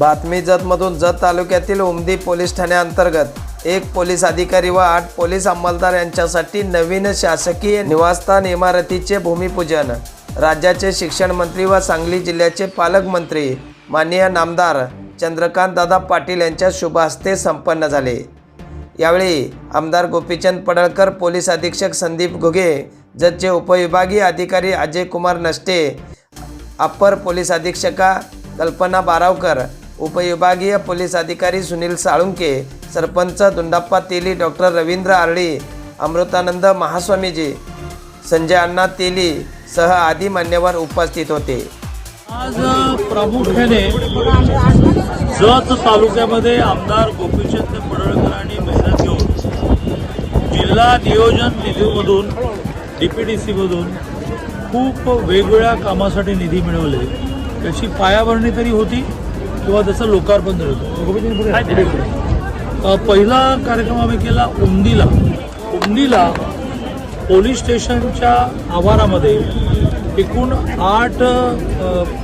बातमी जतमधून जत तालुक्यातील उमदी पोलीस ठाण्याअंतर्गत एक पोलीस अधिकारी व आठ पोलीस अंमलदार यांच्यासाठी नवीन शासकीय निवासस्थान इमारतीचे भूमिपूजन. राज्याचे शिक्षण मंत्री व सांगली जिल्ह्याचे पालकमंत्री माननीय नामदार चंद्रकांत दादा पाटील यांच्या शुभ हस्ते संपन्न झाले. यावेळी आमदार गोपीचंद पडळकर पोलीस अधीक्षक संदीप घुगे जतचे उपविभागीय अधिकारी अजय कुमार नष्टे अप्पर पोलीस अधीक्षका कल्पना बारावकर उपविभागीय पोलीस अधिकारी सुनील साळुंके सरपंच दुंडाप्पा तेली डॉक्टर रवींद्र आरळी अमृतानंद महास्वामीजी संजय अण्णा तेली सह आदी मान्यवर उपस्थित होते. आज प्रामुख्याने जत तालुक्यामध्ये आमदार गोपीचंद पडळकरांनी मेहनत घेऊन जिल्हा नियोजन निधीमधून डी पी डी सीमधून खूप वेगवेगळ्या कामासाठी निधी मिळवले. त्याची पायाभरणी तरी होती. किंवा त्याचं लोकार्पण झालं होतं. पहिला कार्यक्रम आम्ही केला उमदीला. उमदीला पोलीस स्टेशनच्या आवारामध्ये एकूण आठ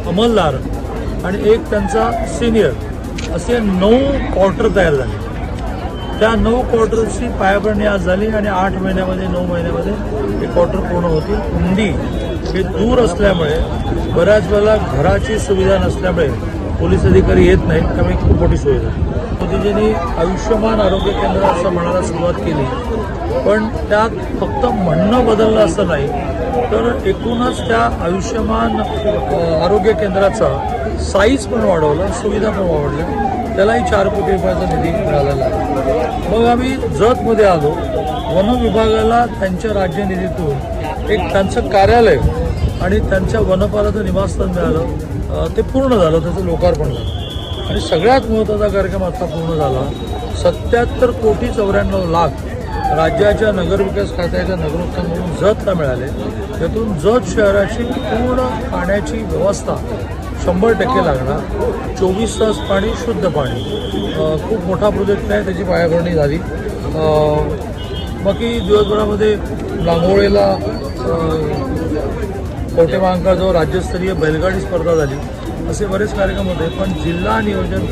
अंमलदार आणि एक त्यांचा सिनियर असे नऊ क्वार्टर तयार झाले. त्या नऊ क्वार्टरची पायाभरणी आज झाली आणि आठ महिन्यामध्ये नऊ महिन्यामध्ये हे क्वार्टर पूर्ण होतील. उंदी हे दूर असल्यामुळे बऱ्याच वेळेला घराची सुविधा नसल्यामुळे पोलीस अधिकारी येत नाहीत त्यामुळे खूप मोठी सुविधा मोदीजींनी आयुष्यमान आरोग्य केंद्र असं म्हणायला सुरुवात केली. पण त्यात फक्त म्हणणं बदललं असं नाही तर एकूणच त्या आयुष्यमान आरोग्य केंद्राचा साईज पण वाढवला सुविधा पण वाढल्या त्यालाही चार कोटी रुपयाचा निधी मिळालेला आहे. मग आम्ही जतमध्ये आलो. वन विभागाला त्यांच्या राज्य निधीतून एक त्यांचं कार्यालय आणि त्यांच्या वनपालाचं निवासस्थान मिळालं. ते पूर्ण झालं त्याचं लोकार्पण झालं. आणि सगळ्यात महत्त्वाचा कार्यक्रम आता पूर्ण झाला. सत्याहत्तर कोटी चौऱ्याण्णव लाख राज्याच्या नगरविकास खात्याच्या नगरोत्थान जतला मिळाले. त्यातून जत शहराची पूर्ण पाण्याची व्यवस्था शंभर टक्के लागणार. चोवीस तास पाणी शुद्ध पाणी. खूप मोठा प्रोजेक्ट आहे त्याची पायाभरणी झाली. बाकी दिवसभरामध्ये लांगोळेला कवटेमहांकाळ जो राज्यस्तरीय बैलगाडी स्पर्धा झाली. असे बरेच कार्यक्रम होते पण जिल्हा नियोजन